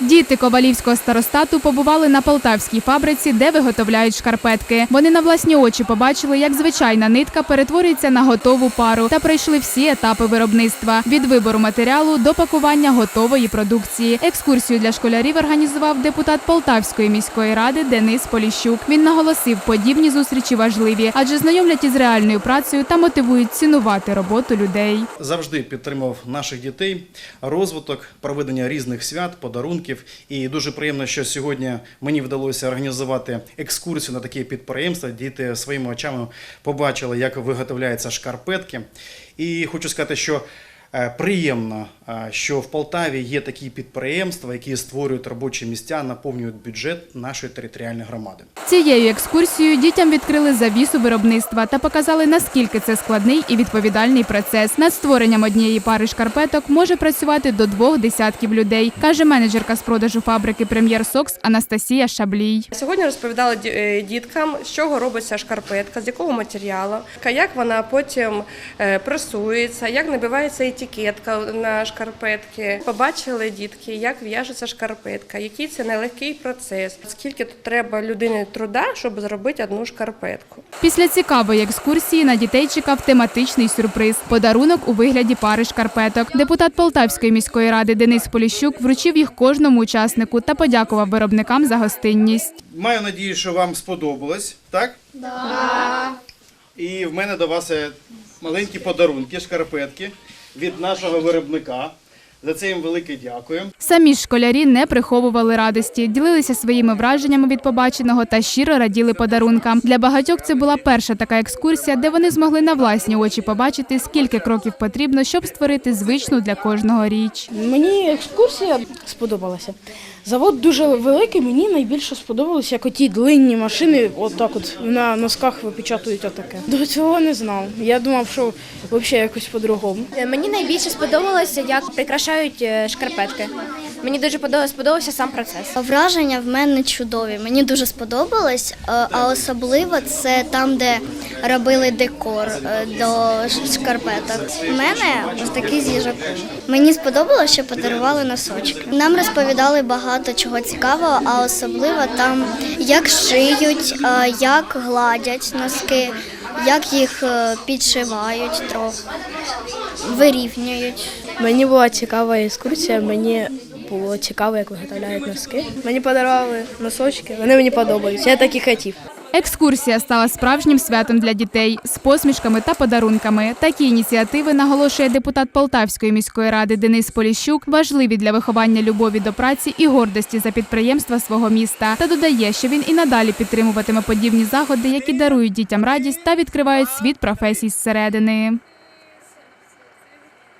Діти Ковалівського старостату побували на полтавській фабриці, де виготовляють шкарпетки. Вони на власні очі побачили, як звичайна нитка перетворюється на готову пару та пройшли всі етапи виробництва від вибору матеріалу до пакування готової продукції. Екскурсію для школярів організував депутат Полтавської міської ради Денис Поліщук. Він наголосив, подібні зустрічі важливі, адже знайомлять із реальною працею та мотивують цінувати роботу людей. завжди підтримував наших дітей, розвиток, проведення різних свят, подарунків. І дуже приємно, що сьогодні мені вдалося організувати екскурсію на такі підприємства. Діти своїми очами побачили, як виготовляються шкарпетки. І хочу сказати, що приємно, е, що в Полтаві є такі підприємства, які створюють робочі місця, наповнюють бюджет нашої територіальної громади. Цією екскурсією дітям відкрили завісу виробництва та показали, наскільки це складний і відповідальний процес. Над створенням однієї пари шкарпеток може працювати до двох десятків людей, каже менеджерка з продажу фабрики Прем'єр Сокс Анастасія Шаблій. Сьогодні розповідала е, діткам, з чого робиться шкарпетка, з якого матеріалу, як вона потім е, пресується, як набивається етикетка на шкарпетки. Побачили дітки, як в'яжеться шкарпетка, який це нелегкий процес, скільки тут треба людини труда, щоб зробити одну шкарпетку. Після цікавої екскурсії на дітей чекав тематичний сюрприз подарунок у вигляді пари шкарпеток. Депутат Полтавської міської ради Денис Поліщук вручив їх кожному учаснику та подякував виробникам за гостинність. Маю надію, що вам сподобалось, так? Да. І в мене до вас е, маленькі подарунки, шкарпетки від нашого виробника. За це їм велике дякую. Самі ж школярі не приховували радості, ділилися своїми враженнями від побаченого та щиро раділи подарункам. Для багатьох це була перша така екскурсія, де вони змогли на власні очі побачити, скільки кроків потрібно, щоб створити звичну для кожного річ. Мені екскурсія сподобалася. Завод дуже великий, мені найбільше сподобалося, як оті длинні машини, отак от на носках випечатують отаке. До цього не знав. Я думав, що взагалі якось по-другому. Мені найбільше сподобалося, як прикрашають е, шкарпетки. Мені дуже подо- сподобався сам процес. Враження в мене чудові. Мені дуже сподобалось, е, а особливо це там, де робили декор е, до шкарпеток. У мене ось такий з їжаком. Мені сподобалося, що подарували носочки. Нам розповідали багато чого цікавого, а особливо там як шиють, е, як гладять носки, як їх підшивають трохи, вирівнюють. Мені була цікава екскурсія, мені було цікаво, як виготовляють носки. Мені подарували носочки, вони мені подобаються. Я так і хотів. Екскурсія стала справжнім святом для дітей з посмішками та подарунками. Такі ініціативи наголошує депутат Полтавської міської ради Денис Поліщук, важливі для виховання любові до праці і гордості за підприємства свого міста. Та додає, що він і надалі підтримуватиме подібні заходи, які дарують дітям радість та відкривають світ професій зсередини.